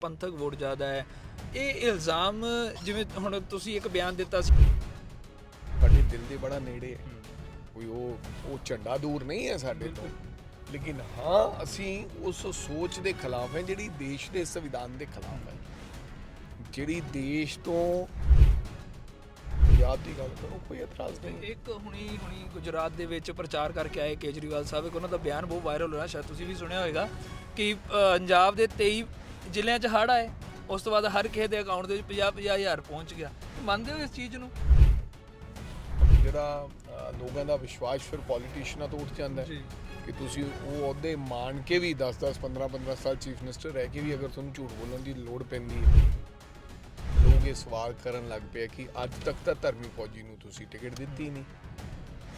ਪੰਥਕ ਵੋਟ ਜ਼ਿਆਦਾ ਹੈ। ਇਹ ਇਲਜ਼ਾਮ ਜਿਵੇਂ ਹੁਣ ਤੁਸੀਂ ਇੱਕ ਬਿਆਨ ਦਿੱਤਾ ਸੀ। ਸਾਡੇ ਦਿਲ ਦੇ ਬੜਾ ਨੇੜੇ ਹੈ। ਕੋਈ ਉਹ ਉਹ ਝੰਡਾ ਦੂਰ ਨਹੀਂ ਹੈ ਸਾਡੇ ਤੋਂ। ਲੇਕਿਨ ਹਾਂ ਅਸੀਂ ਉਸ ਸੋਚ ਦੇ ਖਿਲਾਫ ਹੈ ਜਿਹੜੀ ਦੇਸ਼ ਦੇ ਸੰਵਿਧਾਨ ਦੇ ਖਿਲਾਫ ਹੈ। ਜਿਹੜੀ ਦੇਸ਼ ਤੋਂ ਪੰਜਾਬ ਦੀ ਗੱਲ ਕਰੋ ਕੋਈ ਇਤਰਾਜ਼ ਨਹੀਂ ਇੱਕ ਹੁਣੀ ਹੁਣੀ ਗੁਜਰਾਤ ਦੇ ਵਿੱਚ ਪ੍ਰਚਾਰ ਕਰਕੇ ਆਏ ਕੇਜਰੀਵਾਲ ਸਾਹਿਬ ਇੱਕ ਉਹਨਾਂ ਦਾ ਬਿਆਨ ਬਹੁਤ ਵਾਇਰਲ ਹੋਇਆ ਸ਼ਾਇਦ ਤੁਸੀਂ ਵੀ ਸੁਣਿਆ ਹੋਵੇਗਾ ਕਿ ਪੰਜਾਬ ਦੇ 23 ਜ਼ਿਲ੍ਹਿਆਂ 'ਚ ਹੜ੍ਹ ਆਏ ਉਸ ਤੋਂ ਬਾਅਦ ਹਰ ਕਿਸੇ ਦੇ ਅਕਾਊਂਟ ਦੇ ਵਿੱਚ 50 50 ਹਜ਼ਾਰ ਪਹੁੰਚ ਗਿਆ। ਮੰਨਦੇ ਹੋ ਇਸ ਚੀਜ਼ ਨੂੰ? ਜਿਹੜਾ ਅ, ਲੋਕਾਂ ਦਾ ਵਿਸ਼ਵਾਸ ਫਿਰ ਪੋਲੀਟੀਸ਼ੀਅਨਾਂ ਤੋਂ ਉੱਠ ਜਾਂਦਾ ਹੈ। ਕਿ ਤੁਸੀਂ ਉਹ ਅਹੁਦੇ ਮਾਣ ਕੇ ਵੀ 10 10 15 15 ਸਾਲ ਚੀਫ ਮਿਨਿਸਟਰ ਰਹਿ ਕੇ ਵੀ ਅਗਰ ਤੁਹਾਨੂੰ ਝੂਠ ਬੋਲਣ ਦੀ ਲੋੜ ਪੈਂਦੀ ਹੈ ਲੋਕ ਇਹ ਸਵਾਲ ਕਰਨ ਲੱਗ ਪਏ ਕਿ ਅੱਜ ਤੱਕ ਤਾਂ ਧਰਮੀ ਫੌਜੀ ਨੂੰ ਤੁਸੀਂ ਟਿਕਟ ਦਿੱਤੀ ਨਹੀਂ।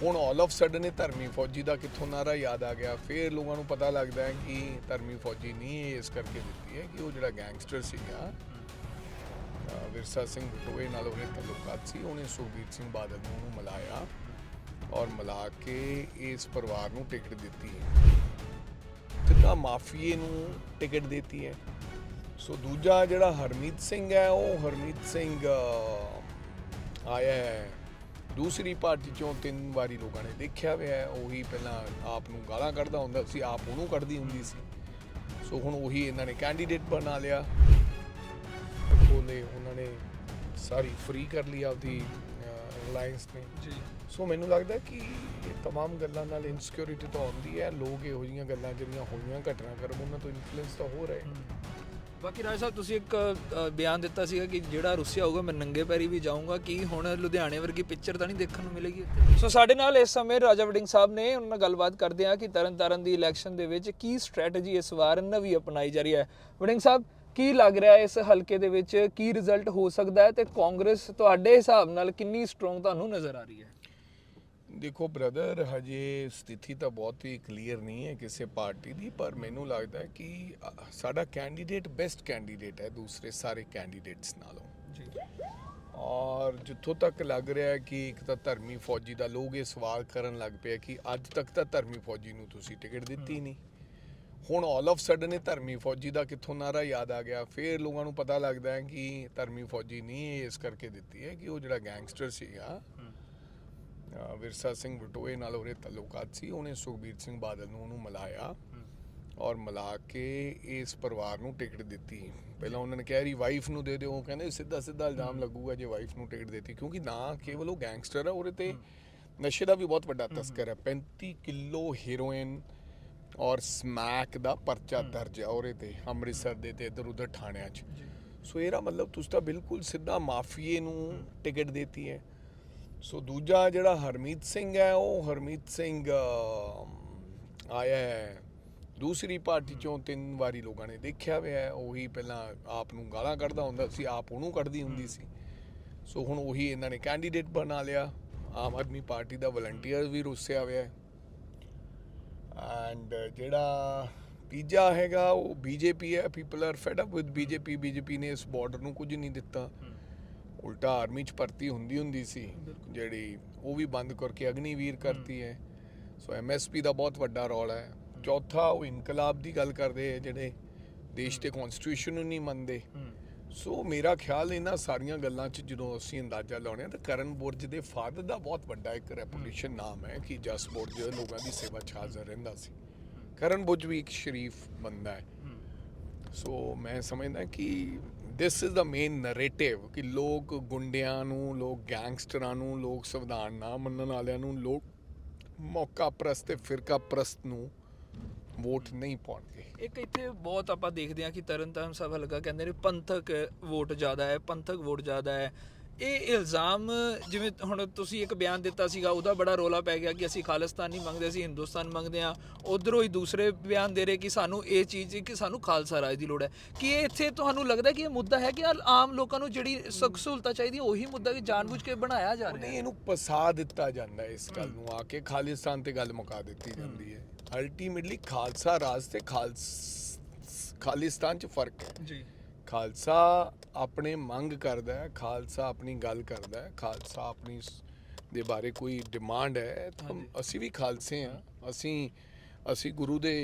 ਹੁਣ ਆਲ ਆਫ ਸਡਨ ਇਹ ਧਰਮੀ ਫੌਜੀ ਦਾ ਕਿੱਥੋਂ ਨਾਰਾ ਯਾਦ ਆ ਗਿਆ? ਫਿਰ ਲੋਕਾਂ ਨੂੰ ਪਤਾ ਲੱਗਦਾ ਹੈ ਕਿ ਧਰਮੀ ਫੌਜੀ ਨਹੀਂ ਇਹ ਇਸ ਕਰਕੇ ਦਿੱਤੀ ਹੈ ਕਿ ਉਹ ਜਿਹੜਾ ਗੈਂਗਸਟਰ ਸੀਗਾ ਵਿਰਸਾ ਸਿੰਘ ਬਟੋਏ ਨਾਲ ਉਹਦੇ ਤਾਲੁਕਾਤ ਸੀ ਉਹਨੇ ਸੁਖਬੀਰ ਸਿੰਘ ਬਾਦਲ ਨੂੰ ਉਹਨੂੰ ਮਿਲਾਇਆ ਔਰ ਮਿਲਾ ਕੇ ਇਸ ਪਰਿਵਾਰ ਨੂੰ ਟਿਕਟ ਦਿੱਤੀ ਹੈ। ਸਿੱਧਾ ਮਾਫੀਏ ਨੂੰ ਟਿਕਟ ਦਿੱਤੀ ਹੈ। ਸੋ ਦੂਜਾ ਜਿਹੜਾ ਹਰਮੀਤ ਸਿੰਘ ਹੈ, ਉਹ ਹਰਮੀਤ ਸਿੰਘ ਆਇਆ ਹੈ ਦੂਸਰੀ ਪਾਰਟੀ ਚੋਂ ਤਿੰਨ ਵਾਰੀ ਲੋਕਾਂ ਨੇ ਦੇਖਿਆ ਹੋਇਆ ਹੈ ਉਹੀ ਪਹਿਲਾਂ ਆਪ ਨੂੰ ਗਾਲਾਂ ਕੱਢਦਾ ਹੁੰਦਾ ਸੀ ਆਪ ਉਹਨੂੰ ਕੱਢਦੀ ਹੁੰਦੀ ਸੀ ਸੋ ਹੁਣ ਉਹੀ ਇਹਨਾਂ ਨੇ ਕੈਂਡੀਡੇਟ ਬਣਾ ਲਿਆ ਉਹਨੇ ਉਹਨਾਂ ਨੇ ਸਾਰੀ ਫ੍ਰੀ ਕਰ ਲਈ ਆਪਦੀ ਰਿਲਾਇੰਸ ਨੇ ਜੀ ਸੋ ਮੈਨੂੰ ਲੱਗਦਾ ਕਿ ਇਹ तमाम ਗੱਲਾਂ ਨਾਲ ਇਨਸਿਕਿਉਰਿਟੀ ਤਾਂ ਆਉਂਦੀ ਹੈ ਲੋਕ ਇਹੋ ਜਿਹੀਆਂ ਗੱਲਾਂ ਜਿਹੜੀਆਂ ਹੋਈਆਂ ਘਟਨਾ ਕਰਮ ਉਹਨਾਂ ਤੋਂ ਇਨਫਲੂਐਂਸ ਤਾਂ ਹੋ ਰਹੇ ਬਾਕੀ ਰਾਜ ਸਾਹਿਬ ਤੁਸੀਂ ਇੱਕ ਅ, ਬਿਆਨ ਦਿੱਤਾ ਸੀਗਾ ਕਿ ਜਿਹੜਾ ਰੁੱਸਿਆ ਹੋਊਗਾ ਮੈਂ ਨੰਗੇ ਪੈਰੀ ਵੀ ਜਾਊਂਗਾ ਕਿ ਹੁਣ ਲੁਧਿਆਣੇ ਵਰਗੀ ਪਿਕਚਰ ਤਾਂ ਨਹੀਂ ਦੇਖਣ ਨੂੰ ਮਿਲੇਗੀ ਇੱਥੇ ਸੋ ਸਾਡੇ ਨਾਲ ਇਸ ਸਮੇਂ ਰਾਜਾ ਵਡਿੰਗ ਸਾਹਿਬ ਨੇ ਉਹਨਾਂ ਨਾਲ ਗੱਲਬਾਤ ਕਰਦੇ ਆ ਕਿ ਤਰਨਤਾਰਨ ਦੀ ਇਲੈਕਸ਼ਨ ਦੇ ਵਿੱਚ ਕੀ ਸਟ੍ਰੈਟਜੀ ਇਸ ਵਾਰ ਨਵੀਂ ਅਪਣਾਈ ਜਾ ਰਹੀ ਹੈ। ਵਡਿੰਗ ਸਾਹਿਬ ਕੀ ਲੱਗ ਰਿਹਾ ਹੈ ਇਸ ਹਲਕੇ ਦੇ ਵਿੱਚ? ਕੀ ਰਿਜ਼ਲਟ ਹੋ ਸਕਦਾ ਹੈ? ਤੇ ਕਾਂਗਰਸ ਤੁਹਾਡੇ ਹਿਸਾਬ ਨਾਲ ਕਿੰਨੀ ਸਟਰੋਂਗ ਤੁਹਾਨੂੰ ਨਜ਼ਰ ਆ ਰਹੀ ਹੈ? ਦੇਖੋ ਬ੍ਰਦਰ ਹਜੇ ਸਥਿਤੀ ਤਾਂ ਬਹੁਤ ਹੀ ਕਲੀਅਰ ਨਹੀਂ ਹੈ ਕਿਸੇ ਪਾਰਟੀ ਦੀ ਪਰ ਮੈਨੂੰ ਲੱਗਦਾ ਹੈ ਕਿ ਸਾਡਾ ਕੈਂਡੀਡੇਟ ਬੈਸਟ ਕੈਂਡੀਡੇਟ ਹੈ ਦੂਸਰੇ ਸਾਰੇ ਕੈਂਡੀਡੇਟਸ ਨਾਲੋਂ। ਜੀ। ਔਰ ਜਿੱਥੋਂ ਤੱਕ ਲੱਗ ਰਿਹਾ ਹੈ ਕਿ ਇੱਕ ਤਾਂ ਧਰਮੀ ਫੌਜੀ ਦਾ ਲੋਕ ਇਹ ਸਵਾਲ ਕਰਨ ਲੱਗ ਪਏ ਕਿ ਅੱਜ ਤੱਕ ਤਾਂ ਧਰਮੀ ਫੌਜੀ ਨੂੰ ਤੁਸੀਂ ਟਿਕਟ ਦਿੱਤੀ ਨਹੀਂ। ਹੁਣ ਆਲ ਆਫ ਸਡਨ ਇਹ ਧਰਮੀ ਫੌਜੀ ਦਾ ਕਿੱਥੋਂ ਨਾਰਾ ਯਾਦ ਆ ਗਿਆ? ਫਿਰ ਲੋਕਾਂ ਨੂੰ ਪਤਾ ਲੱਗਦਾ ਹੈ ਕਿ ਧਰਮੀ ਫੌਜੀ ਨਹੀਂ ਇਸ ਕਰਕੇ ਦਿੱਤੀ ਹੈ ਕਿ ਉਹ ਜਿਹੜਾ ਗੈਂਗਸਟਰ ਸੀਗਾ ਵਿਰਸਾ ਸਿੰਘ ਬਟੋਏ ਨਾਲ ਉਹਦੇ ਤਾਲੁਕਾਤ ਸੀ ਉਹਨੇ ਸੁਖਬੀਰ ਸਿੰਘ ਬਾਦਲ ਨੂੰ ਉਹਨੂੰ ਮਿਲਾਇਆ ਔਰ ਮਿਲਾ ਕੇ ਇਸ ਪਰਿਵਾਰ ਨੂੰ ਟਿਕਟ ਦਿੱਤੀ। ਪਹਿਲਾਂ ਉਹਨਾਂ ਨੇ ਕਿਹਾ ਰੀ ਵਾਈਫ ਨੂੰ ਦੇ ਦਿਓ। ਉਹ ਕਹਿੰਦੇ ਸਿੱਧਾ ਸਿੱਧਾ ਇਲਜ਼ਾਮ ਲੱਗੂਗਾ ਜੇ ਵਾਈਫ ਨੂੰ ਟਿਕਟ ਦਿੱਤੀ ਕਿਉਂਕਿ ਨਾ ਕੇਵਲ ਉਹ ਗੈਂਗਸਟਰ ਹੈ ਉਹਦੇ ਤੇ ਨਸ਼ੇ ਦਾ ਵੀ ਬਹੁਤ ਵੱਡਾ ਤਸਕਰ ਹੈ। 35 ਕਿਲੋ ਹੈਰੋਇਨ ਔਰ ਸਮੈਕ ਦਾ ਪਰਚਾ ਦਰਜ ਹੈ ਉਹਦੇ ਤੇ ਅੰਮ੍ਰਿਤਸਰ ਦੇ ਤੇ ਇਧਰ ਉਧਰ ਥਾਣਿਆਂ 'ਚ। ਸੋ ਇਹਦਾ ਮਤਲਬ ਤੁਸੀਂ ਤਾਂ ਬਿਲਕੁਲ ਸਿੱਧਾ ਮਾਫੀਏ ਨੂੰ ਟਿਕਟ ਦਿੱਤੀ ਹੈ। ਸੋ ਦੂਜਾ ਜਿਹੜਾ ਹਰਮੀਤ ਸਿੰਘ ਹੈ ਉਹ ਹਰਮੀਤ ਸਿੰਘ ਆਇਆ ਹੈ ਦੂਸਰੀ ਪਾਰਟੀ ਚੋਂ ਤਿੰਨ ਵਾਰੀ ਲੋਕਾਂ ਨੇ ਦੇਖਿਆ ਹੋਇਆ ਹੈ ਉਹੀ ਪਹਿਲਾਂ ਆਪ ਨੂੰ ਗਾਲਾਂ ਕੱਢਦਾ ਹੁੰਦਾ ਸੀ ਆਪ ਉਹਨੂੰ ਕੱਢਦੀ ਹੁੰਦੀ ਸੀ। ਸੋ ਹੁਣ ਉਹੀ ਇਹਨਾਂ ਨੇ ਕੈਂਡੀਡੇਟ ਬਣਾ ਲਿਆ ਆਮ ਆਦਮੀ ਪਾਰਟੀ ਦਾ ਵਲੰਟੀਅਰ ਵੀ ਰੁੱਸਿਆ ਹੋਇਆ ਐਂਡ ਜਿਹੜਾ ਤੀਜਾ ਹੈਗਾ ਉਹ ਬੀਜੇਪੀ ਹੈ people are fed up with BJP BJP ਨੇ ਇਸ ਬਾਰਡਰ ਨੂੰ ਕੁਝ ਨਹੀਂ ਦਿੱਤਾ। ਉਲਟਾ ਆਰਮੀ ਚ ਭਰਤੀ ਹੁੰਦੀ ਹੁੰਦੀ ਸੀ ਜਿਹੜੀ ਉਹ ਵੀ ਬੰਦ ਕਰਕੇ ਅਗਨੀਵੀਰ ਕਰਤੀ ਹੈ। ਸੋ ਐਮਐਸਪੀ ਦਾ ਬਹੁਤ ਵੱਡਾ ਰੋਲ ਹੈ। ਚੌਥਾ ਉਹ ਇਨਕਲਾਬ ਦੀ ਗੱਲ ਕਰਦੇ ਆ ਜਿਹੜੇ ਦੇਸ਼ ਦੇ ਕਨਸਟੀਟਿਊਸ਼ਨ ਨੂੰ ਨਹੀਂ ਮੰਨਦੇ। ਸੋ ਮੇਰਾ ਖਿਆਲ ਇਹਨਾਂ ਸਾਰੀਆਂ ਗੱਲਾਂ 'ਚ ਜਦੋਂ ਅਸੀਂ ਅੰਦਾਜ਼ਾ ਲਾਉਣੇ ਆ ਤਾਂ ਕਰਨ ਬੁਰਜ ਦੇ ਫਾਦਰ ਦਾ ਬਹੁਤ ਵੱਡਾ ਇੱਕ ਰੈਪੂਟੇਸ਼ਨ ਨਾਮ ਹੈ ਕਿ ਜਸ ਬੁਰਜ ਲੋਕਾਂ ਦੀ ਸੇਵਾ 'ਚ ਹਾਜ਼ਰ ਰਹਿੰਦਾ ਸੀ। ਕਰਨ ਬੁਰਜ ਵੀ ਇੱਕ ਸ਼ਰੀਫ ਬੰਦਾ ਹੈ। ਸੋ ਮੈਂ ਸਮਝਦਾ ਕਿ this is the main narrative ਕਿ ਲੋਕ ਗੁੰਡਿਆਂ ਨੂੰ ਲੋਕ ਗੈਂਗਸਟਰਾਂ ਨੂੰ ਲੋਕ ਸੰਵਿਧਾਨ ਨਾ ਮੰਨਣ ਵਾਲਿਆਂ ਨੂੰ ਲੋਕ ਮੌਕਾ ਪ੍ਰਸਤ ਤੇ ਫਿਰਕਾ ਪ੍ਰਸਤ ਨੂੰ ਵੋਟ ਨਹੀਂ ਪਾਉਣਗੇ ਇੱਕ ਇੱਥੇ ਬਹੁਤ ਆਪਾਂ ਦੇਖਦੇ ਹਾਂ ਕਿ ਤਰਨਤਾਰਨ ਸਾਹਿਬ ਹਲਕਾ ਕਹਿੰਦੇ ਨੇ ਪੰਥਕ ਵੋਟ ਜ਼ਿਆਦਾ ਹੈ ਪੰਥਕ ਵੋਟ ਜ਼ਿਆਦਾ ਹੈ ਇਹ ਇਲਜ਼ਾਮ ਜਿਵੇਂ ਹੁਣ ਤੁਸੀਂ ਇੱਕ ਬਿਆਨ ਦਿੱਤਾ ਸੀਗਾ ਉਹਦਾ ਬੜਾ ਰੋਲਾ ਪੈ ਗਿਆ ਕਿ ਅਸੀਂ ਖਾਲਿਸਤਾਨ ਨਹੀਂ ਮੰਗਦੇ ਅਸੀਂ ਹਿੰਦੁਸਤਾਨ ਮੰਗਦੇ ਆ ਉਧਰੋਂ ਹੀ ਦੂਸਰੇ ਬਿਆਨ ਦੇ ਰਹੇ ਕਿ ਸਾਨੂੰ ਇਹ ਚੀਜ਼ ਕਿ ਸਾਨੂੰ ਖਾਲਸਾ ਰਾਜ ਦੀ ਲੋੜ ਹੈ। ਕਿ ਇਹ ਇੱਥੇ ਤੁਹਾਨੂੰ ਲੱਗਦਾ ਕਿ ਇਹ ਮੁੱਦਾ ਹੈ ਕਿ ਆਮ ਲੋਕਾਂ ਨੂੰ ਜਿਹੜੀ ਸੁੱਖ ਸਹੂਲਤਾਂ ਚਾਹੀਦੀਆਂ ਉਹੀ ਮੁੱਦਾ ਕਿ ਜਾਣਬੁੱਝ ਕੇ ਬਣਾਇਆ ਜਾ ਰਿਹਾ ਹੈ? ਇਹਨੂੰ ਪਸਾ ਦਿੱਤਾ ਜਾਂਦਾ ਇਸ ਗੱਲ ਨੂੰ ਆ ਕੇ। ਖਾਲਿਸਤਾਨ ਤੇ ਗੱਲ ਮੁਕਾ ਦਿੱਤੀ ਜਾਂਦੀ ਹੈ। ਅਲਟੀਮੇਟਲੀ ਖਾਲਸਾ ਰਾਜ ਤੇ ਖਾਲਸ ਖਾਲਿਸਤਾਨ ਚ ਫ਼ਰਕ ਹੈ। ਜੀ। ਖਾਲਸਾ ਆਪਣੇ ਮੰਗ ਕਰਦਾ ਹੈ ਖਾਲਸਾ ਆਪਣੀ ਗੱਲ ਕਰਦਾ ਹੈ ਖਾਲਸਾ ਆਪਣੀ ਦੇ ਬਾਰੇ ਕੋਈ ਡਿਮਾਂਡ ਹੈ ਤਾਂ। ਅਸੀਂ ਵੀ ਖਾਲਸੇ ਆ ਅਸੀਂ ਅਸੀਂ ਗੁਰੂ ਦੇ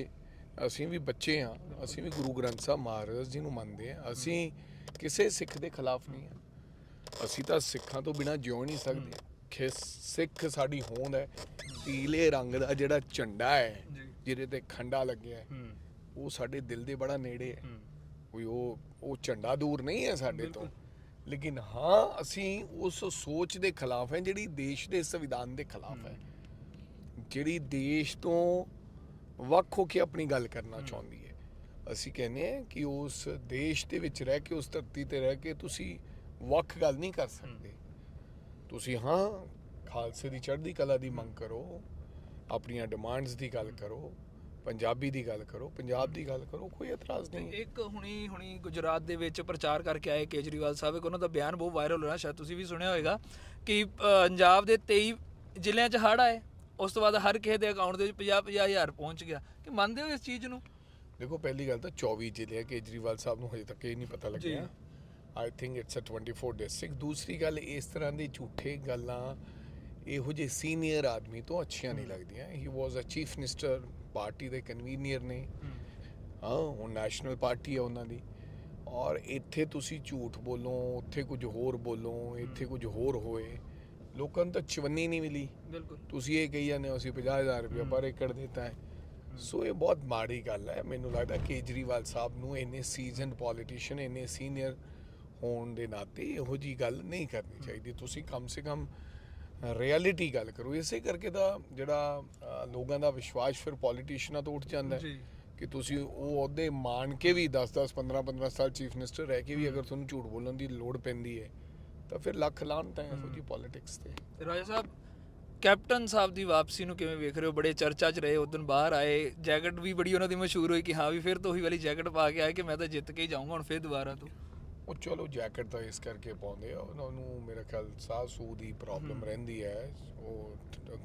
ਅਸੀਂ ਵੀ ਬੱਚੇ ਆ ਅਸੀਂ ਵੀ ਗੁਰੂ ਗ੍ਰੰਥ ਸਾਹਿਬ ਮਹਾਰਾਜ ਜੀ ਨੂੰ ਮੰਨਦੇ ਆ ਅਸੀਂ ਕਿਸੇ ਸਿੱਖ ਦੇ ਖਿਲਾਫ ਨਹੀਂ ਆ ਅਸੀਂ ਤਾਂ ਸਿੱਖਾਂ ਤੋਂ ਬਿਨਾ ਜਿਉ ਨਹੀਂ ਸਕਦੇ। ਕਿ ਸਿੱਖ ਸਾਡੀ ਹੋਂਦ ਹੈ ਪੀਲੇ ਰੰਗ ਦਾ ਜਿਹੜਾ ਝੰਡਾ ਹੈ ਜਿਹਦੇ ਤੇ ਖੰਡਾ ਲੱਗਿਆ ਹੈ ਉਹ ਸਾਡੇ ਦਿਲ ਦੇ ਬੜਾ ਨੇੜੇ ਹੂੰ। ਕੋਈ ਉਹ ਉਹ ਝੰਡਾ ਦੂਰ ਨਹੀਂ ਹੈ ਸਾਡੇ ਤੋਂ। ਲੇਕਿਨ ਹਾਂ ਅਸੀਂ ਉਸ ਸੋਚ ਦੇ ਖਿਲਾਫ ਹੈ ਜਿਹੜੀ ਦੇਸ਼ ਦੇ ਸੰਵਿਧਾਨ ਦੇ ਖਿਲਾਫ ਹੈ। ਜਿਹੜੀ ਦੇਸ਼ ਤੋਂ ਵੱਖ ਹੋ ਕੇ ਆਪਣੀ ਗੱਲ ਕਰਨਾ ਚਾਹੁੰਦੀ ਹੈ। ਅਸੀਂ ਕਹਿੰਦੇ ਹਾਂ ਕਿ ਉਸ ਦੇਸ਼ ਦੇ ਵਿੱਚ ਰਹਿ ਕੇ ਉਸ ਧਰਤੀ ਤੇ ਰਹਿ ਕੇ ਤੁਸੀਂ ਵੱਖ ਗੱਲ ਨਹੀਂ ਕਰ ਸਕਦੇ। ਤੁਸੀਂ ਹਾਂ ਖਾਲਸੇ ਦੀ ਚੜ੍ਹਦੀ ਕਲਾ ਦੀ ਮੰਗ ਕਰੋ ਆਪਣੀਆਂ ਡਿਮਾਂਡਸ ਦੀ ਗੱਲ ਕਰੋ। ਪੰਜਾਬੀ ਦੀ ਗੱਲ ਕਰੋ ਪੰਜਾਬ ਦੀ ਗੱਲ ਕਰੋ ਕੋਈ ਇਤਰਾਜ਼ ਨਹੀਂ ਇੱਕ ਹੁਣੀ ਹੁਣੀ ਗੁਜਰਾਤ ਦੇ ਵਿੱਚ ਪ੍ਰਚਾਰ ਕਰਕੇ ਆਏ ਕੇਜਰੀਵਾਲ ਸਾਹਿਬ ਇੱਕ ਉਹਨਾਂ ਦਾ ਬਿਆਨ ਬਹੁਤ ਵਾਇਰਲ ਹੋਇਆ ਸ਼ਾਇਦ ਤੁਸੀਂ ਵੀ ਸੁਣਿਆ ਹੋਵੇਗਾ ਕਿ ਪੰਜਾਬ ਦੇ 23 ਜ਼ਿਲ੍ਹਿਆਂ 'ਚ ਹੜ੍ਹ ਆਏ। ਉਸ ਤੋਂ ਬਾਅਦ ਹਰ ਕਿਸੇ ਦੇ ਅਕਾਊਂਟ ਦੇ ਵਿੱਚ 50 ਹਜ਼ਾਰ ਪਹੁੰਚ ਗਿਆ। ਕਿ ਮੰਨਦੇ ਹੋ ਇਸ ਚੀਜ਼ ਨੂੰ? ਦੇਖੋ ਪਹਿਲੀ ਗੱਲ ਤਾਂ 24 ਜ਼ਿਲ੍ਹੇ ਆ, ਕੇਜਰੀਵਾਲ ਸਾਹਿਬ ਨੂੰ ਹਜੇ ਤੱਕ ਇਹ ਨਹੀਂ ਪਤਾ ਲੱਗਿਆ। I think it's a 24 district ਦੂਸਰੀ ਗੱਲ ਇਸ ਤਰ੍ਹਾਂ ਦੀ ਝੂਠੇ ਗੱਲਾਂ ਇਹੋ ਜਿਹੇ ਸੀਨੀਅਰ ਆਦਮੀ ਤੋਂ ਅੱਛੀਆਂ ਨਹੀਂ ਲੱਗਦੀਆਂ। He was a chief minister party ਦੇ ਕਨਵੀਨੀਅਰ ਨੇ। ਹਾਂ। ਉਹ ਨੈਸ਼ਨਲ ਪਾਰਟੀ ਹੈ ਉਹਨਾਂ ਦੀ। ਔਰ ਇੱਥੇ ਤੁਸੀਂ ਝੂਠ ਬੋਲੋ ਉੱਥੇ ਕੁਝ ਹੋਰ ਬੋਲੋ ਇੱਥੇ ਕੁਝ ਹੋਰ ਹੋਏ। ਲੋਕਾਂ ਨੂੰ ਤਾਂ ਚਵੰਨੀ ਨਹੀਂ ਮਿਲੀ। ਬਿਲਕੁਲ। ਤੁਸੀਂ ਇਹ ਕਹੀ ਜਾਂਦੇ ਹੋ ਅਸੀਂ 50000 ਰੁਪਏ ਪਰ ਏਕੜ ਦਿੱਤਾ ਹੈ। ਸੋ ਇਹ ਬਹੁਤ ਮਾੜੀ ਗੱਲ ਹੈ। ਮੈਨੂੰ ਲੱਗਦਾ ਕੇਜਰੀਵਾਲ ਸਾਹਿਬ ਨੂੰ ਇੰਨੇ ਸੀਜ਼ਨਡ ਪੋਲੀਟੀਸ਼ੀਅਨ ਇੰਨੇ ਸੀਨੀਅਰ ਹੋਣ ਦੇ ਨਾਤੇ ਇਹੋ ਜੀ ਗੱਲ ਨਹੀਂ ਕਰਨੀ ਚਾਹੀਦੀ। ਤੁਸੀਂ ਕਮ ਸੇ ਕਮ ਰਿਐਲਿਟੀ ਗੱਲ ਕਰੋ ਇਸੇ ਕਰਕੇ ਤਾਂ ਜਿਹੜਾ ਲੋਕਾਂ ਦਾ ਵਿਸ਼ਵਾਸ ਫਿਰ ਪੋਲੀਟੀਸ਼ੀਅਨਾਂ ਤੋਂ ਉੱਠ ਜਾਂਦਾ ਹੈ ਕਿ ਤੁਸੀਂ ਉਹ ਅਹੁਦੇ ਮਾਣ ਕੇ ਵੀ 10-10 15-15 ਸਾਲ ਚੀਫ ਮਿਨਿਸਟਰ ਰਹਿ ਕੇ ਵੀ ਅਗਰ ਤੁਹਾਨੂੰ ਝੂਠ ਬੋਲਣ ਦੀ ਲੋੜ ਪੈਂਦੀ ਹੈ ਤਾਂ ਫਿਰ ਲੱਖ ਲਾਹਨਤ ਹੈ ਜੀ ਪੋਲਿਟਿਕਸ ਤੇ। ਤੇ ਰਾਜਾ ਸਾਹਿਬ ਕੈਪਟਨ ਸਾਹਿਬ ਦੀ ਵਾਪਸੀ ਨੂੰ ਕਿਵੇਂ ਵੇਖ ਰਹੇ ਹੋ? ਬੜੇ ਚਰਚਾ 'ਚ ਰਹੇ ਉਦੋਂ ਬਾਹਰ ਆਏ ਜੈਕਟ ਵੀ ਬੜੀ ਉਹਨਾਂ ਦੀ ਮਸ਼ਹੂਰ ਹੋਈ ਕਿ ਹਾਂ ਵੀ ਫਿਰ ਤੋਂ ਉਹੀ ਵਾਲੀ ਜੈਕਟ ਪਾ ਕੇ ਆਏ ਕਿ ਮੈਂ ਤਾਂ ਜਿੱਤ ਕੇ ਹੀ ਜਾਊਂਗਾ ਹੁਣ ਫਿਰ ਦੁਬਾਰਾ ਤੋਂ। ਉਹ ਚਲੋ ਜੈਕਟ ਤਾਂ ਇਸ ਕਰਕੇ ਪਾਉਂਦੇ ਆ ਉਹਨਾਂ ਨੂੰ ਮੇਰਾ ਖਿਆਲ ਸਾਹ ਸੂ ਦੀ ਪ੍ਰੋਬਲਮ ਰਹਿੰਦੀ ਹੈ ਉਹ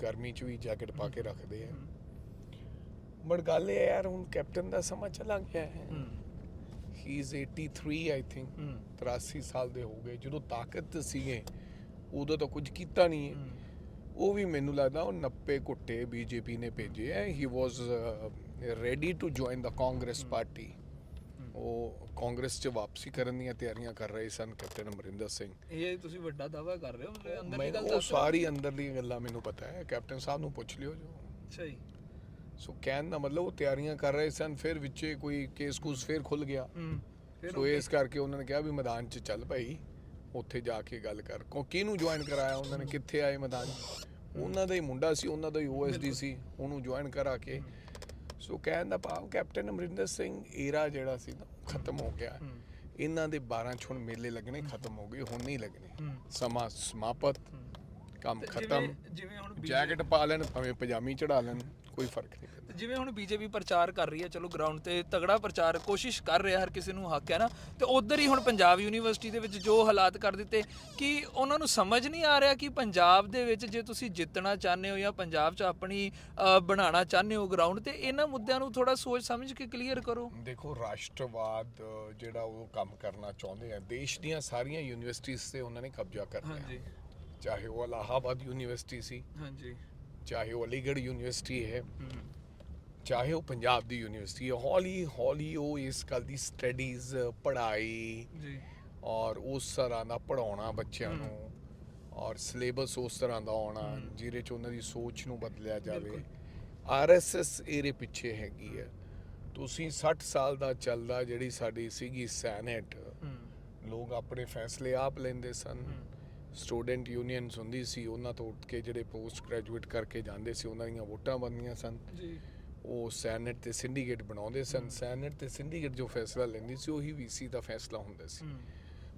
ਗਰਮੀ 'ਚ ਵੀ ਜੈਕਟ ਪਾ ਕੇ ਰੱਖਦੇ ਆ। ਬਟ ਗੱਲ ਇਹ ਯਾਰ ਹੁਣ ਕੈਪਟਨ ਦਾ ਸਮਾਂ ਚਲਾ ਗਿਆ ਹੈ। ਹੂੰ। ਇਜ਼ 83 ਆਈ ਥਿੰਕ ਹੂੰ। 83 ਸਾਲ ਦੇ ਹੋ ਗਏ। ਜਦੋਂ ਤਾਕਤ ਸੀਗੇ ਉਦੋਂ ਤਾਂ ਕੁਝ ਕੀਤਾ ਨਹੀਂ ਹੈ। ਉਹ ਵੀ ਮੈਨੂੰ ਲੱਗਦਾ ਉਹ ਨੱਪੇ ਕੁੱਟੇ ਬੀਜੇਪੀ ਨੇ ਭੇਜੇ ਹੈ। He was ready to join the Congress party ਉਹ ਕਾਂਗਰਸ 'ਚ ਵਾਪਸੀ ਕਰਨ ਦੀਆਂ ਤਿਆਰੀਆਂ ਕਰ ਰਹੇ ਸਨ ਕੈਪਟਨ ਅਮਰਿੰਦਰ ਸਿੰਘ। ਇਹ ਤੁਸੀਂ ਵੱਡਾ ਦਾਵਾ ਕਰ ਰਹੇ ਹੋ ਅੰਦਰ ਦੀ ਗੱਲ ਉਹ ਦੱਸ ਸਾਰੀ ਅੰਦਰਲੀ ਗੱਲਾਂ ਮੈਨੂੰ ਪਤਾ ਹੈ ਕੈਪਟਨ ਸਾਹਿਬ ਨੂੰ ਪੁੱਛ ਲਿਓ ਜੋ। ਅੱਛਾ ਜੀ। ਸੋ ਕਹਿਣ ਦਾ ਮਤਲਬ ਉਹ ਤਿਆਰੀਆਂ ਕਰ ਰਹੇ ਸਨ ਫਿਰ ਵਿੱਚੇ ਕੋਈ ਕੇਸ ਕੂਸ ਫਿਰ ਖੁੱਲ ਗਿਆ। ਹੂੰ ਫਿਰ ਸੋ ਇਸ ਕਰਕੇ ਉਹਨਾਂ ਨੇ ਕਿਹਾ ਵੀ ਮੈਦਾਨ 'ਚ ਚੱਲ ਭਾਈ ਉੱਥੇ ਜਾ ਕੇ ਗੱਲ ਕਰ। ਕੋ ਕਿਹਨੂੰ ਜੁਆਇਨ ਕਰਾਇਆ ਉਹਨਾਂ ਨੇ ਕਿੱਥੇ ਆਏ ਮੈਦਾਨ 'ਚ? ਉਹਨਾਂ ਦਾ ਹੀ ਮੁੰਡਾ ਸੀ ਉਹਨਾਂ ਦਾ ਹੀ ਓਐਸਡੀ ਸੀ ਉਹਨੂੰ ਜੁਆਇਨ ਕਰਾ ਕੇ ਸੋ ਕਹਿਣ ਦਾ ਭਾਵ ਕੈਪਟਨ ਅਮਰਿੰਦਰ ਸਿੰਘ ਏਰਾ ਜਿਹੜਾ ਸੀ ਨਾ ਖਤਮ ਹੋ ਗਿਆ। ਇਹਨਾਂ ਦੇ 12 ਛੁਣ ਮੇਲੇ ਲੱਗਣੇ ਖਤਮ ਹੋ ਗਏ ਹੁਣ ਨਹੀਂ ਲੱਗਣੇ। ਸਮਾਂ ਸਮਾਪਤ ਕੰਮ ਖਤਮ ਜਿਵੇਂ- ਹੁਣ ਜੈਕਟ ਪਾ ਲੈਣ ਭਾਵੇਂ ਪਜਾਮੀ ਚੜਾ ਲੈਣ। ਕੋਈ ਫ਼ਰਕ ਨਹੀਂ ਪੈਂਦਾ। ਜਿਵੇਂ ਹੁਣ ਬੀਜੇਪੀ ਪ੍ਰਚਾਰ ਕਰ ਰਹੀ ਹੈ ਚਲੋ ਗਰਾਊਂਡ ਤੇ ਤਗੜਾ ਪ੍ਰਚਾਰ ਕੋਸ਼ਿਸ਼ ਕਰ ਰਿਹਾ ਹਰ ਕਿਸੇ ਨੂੰ ਹੱਕ ਹੈ ਨਾ ਤੇ ਉਧਰ ਹੀ ਹੁਣ ਪੰਜਾਬ ਯੂਨੀਵਰਸਿਟੀ ਦੇ ਵਿੱਚ ਜੋ ਹਾਲਾਤ ਕਰ ਦਿੱਤੇ ਕਿ ਉਹਨਾਂ ਨੂੰ ਸਮਝ ਨਹੀਂ ਆ ਰਿਹਾ ਕਿ ਪੰਜਾਬ ਦੇ ਵਿੱਚ ਜੇ ਤੁਸੀਂ ਜਿੱਤਣਾ ਚਾਹੁੰਦੇ ਹੋ ਜਾਂ ਪੰਜਾਬ 'ਚ ਆਪਣੀ ਬਣਾਉਣਾ ਚਾਹੁੰਦੇ ਹੋ ਗਰਾਊਂਡ ਤੇ ਇਹਨਾਂ ਮੁੱਦਿਆਂ ਨੂੰ ਥੋੜਾ ਸੋਚ ਸਮਝ ਕੇ ਕਲੀਅਰ ਕਰੋ। ਦੇਖੋ ਰਾਸ਼ਟਰਵਾਦ ਜਿਹੜਾ ਉਹ ਕੰਮ ਕਰਨਾ ਚਾਹੁੰਦੇ ਆ ਦੇਸ਼ ਦੀਆਂ ਸਾਰੀਆਂ ਯੂਨੀਵਰਸਿਟੀਆਂ ਤੇ ਉਹਨਾਂ ਨੇ ਕਬਜ਼ਾ ਕਰ ਲਿਆ ਹਾਂਜੀ। ਚਾਹੇ ਉਹ ਇਲਾਹਾਬਾਦ ਯੂਨੀਵਰਸਿਟੀ ਸੀ ਹਾਂਜੀ। ਚਾਹੇ ਉਹ ਅਲੀਗੜ੍ਹ ਯੂਨੀਵਰਸਿਟੀ ਹੈ ਚਾਹੇ ਉਹ ਪੰਜਾਬ ਦੀ ਯੂਨੀਵਰਸਿਟੀ ਹੈ ਹੌਲੀ ਹੌਲੀ ਉਹ ਇਸ ਗੱਲ ਦੀ ਸਟੱਡੀਜ਼ ਪੜ੍ਹਾਈ ਜੀ। ਔਰ ਉਸ ਤਰ੍ਹਾਂ ਦਾ ਪੜਾਉਣਾ ਬੱਚਿਆਂ। ਨੂੰ ਔਰ ਸਿਲੇਬਸ ਉਸ ਤਰ੍ਹਾਂ ਦਾ ਆਉਣਾ ਜਿਹਦੇ ਚ ਉਹਨਾਂ ਦੀ ਸੋਚ ਨੂੰ ਬਦਲਿਆ ਜਾਵੇ। ਆਰਐਸਐਸ ਇਹਦੇ ਪਿੱਛੇ ਹੈਗੀ ਹੈ। ਤੁਸੀਂ 60 ਸਾਲ ਦਾ ਚੱਲਦਾ ਜਿਹੜੀ ਸਾਡੀ ਸੀਗੀ ਸੈਨੇਟ ਲੋਕ ਆਪਣੇ ਫੈਸਲੇ ਆਪ ਲੈਂਦੇ ਸਨ। ਸਟੂਡੈਂਟ ਯੂਨੀਅਨਸ ਹੁੰਦੀ ਸੀ ਉਹਨਾਂ ਤੋਂ ਉੱਠ ਕੇ ਜਿਹੜੇ ਪੋਸਟ ਗ੍ਰੈਜੂਏਟ ਕਰਕੇ ਜਾਂਦੇ ਸੀ ਉਹਨਾਂ ਦੀਆਂ ਵੋਟਾਂ ਬਣਦੀਆਂ ਸਨ। ਜੀ। ਉਹ ਸੈਨੇਟ ਤੇ ਸਿੰਡੀਕੇਟ ਬਣਾਉਂਦੇ ਸਨ। ਸੈਨੇਟ ਤੇ ਸਿੰਡੀਕੇਟ ਜੋ ਫੈਸਲਾ ਲੈਂਦੀ ਸੀ ਉਹੀ ਵੀਸੀ ਦਾ ਫੈਸਲਾ ਹੁੰਦਾ ਸੀ।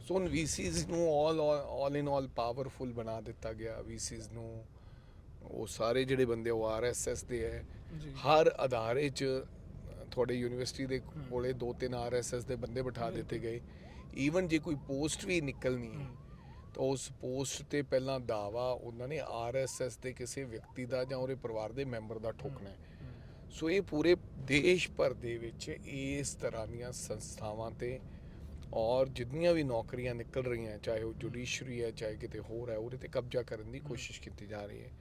ਸੋ ਹੁਣ ਵੀਸੀਜ਼ ਨੂੰ ਆਲ ਆਲ ਇਨ ਆਲ ਪਾਵਰਫੁਲ ਬਣਾ ਦਿੱਤਾ ਗਿਆ। ਵੀਸੀਜ਼ ਨੂੰ ਉਹ ਸਾਰੇ ਜਿਹੜੇ ਬੰਦੇ ਉਹ ਆਰਐਸਐਸ ਦੇ ਹੈ। ਹਰ ਅਦਾਰੇ 'ਚ ਤੁਹਾਡੇ ਯੂਨੀਵਰਸਿਟੀ ਦੇ ਕੋਲੇ ਦੋ ਤਿੰਨ ਆਰਐਸਐਸ ਦੇ ਬੰਦੇ ਬਿਠਾ ਦਿੱਤੇ ਗਏ। ਈਵਨ ਜੇ ਕੋਈ ਪੋਸਟ ਵੀ ਨਿਕਲਣੀ ਹੈ। ਤਾਂ ਉਸ ਪੋਸਟ ਤੇ ਪਹਿਲਾਂ ਦਾਵਾ ਉਹਨਾਂ ਨੇ ਆਰਐਸਐਸ ਦੇ ਕਿਸੇ ਵਿਅਕਤੀ ਦਾ ਜਾਂ ਉਹਦੇ ਪਰਿਵਾਰ ਦੇ ਮੈਂਬਰ ਦਾ ਠੋਕਣਾ ਹੈ। ਸੋ ਇਹ ਪੂਰੇ ਦੇਸ਼ ਭਰ ਦੇ ਵਿੱਚ ਇਸ ਤਰ੍ਹਾਂ ਦੀਆਂ ਸੰਸਥਾਵਾਂ ਤੇ ਔਰ ਜਿੰਨੀਆਂ ਵੀ ਨੌਕਰੀਆਂ ਨਿਕਲ ਰਹੀਆਂ ਚਾਹੇ ਉਹ ਜੁਡੀਸ਼ਰੀ ਹੈ ਚਾਹੇ ਕਿਤੇ ਹੋਰ ਹੈ ਉਹਦੇ ਤੇ ਕਬਜ਼ਾ ਕਰਨ ਦੀ ਕੋਸ਼ਿਸ਼ ਕੀਤੀ ਜਾ ਰਹੀ ਹੈ।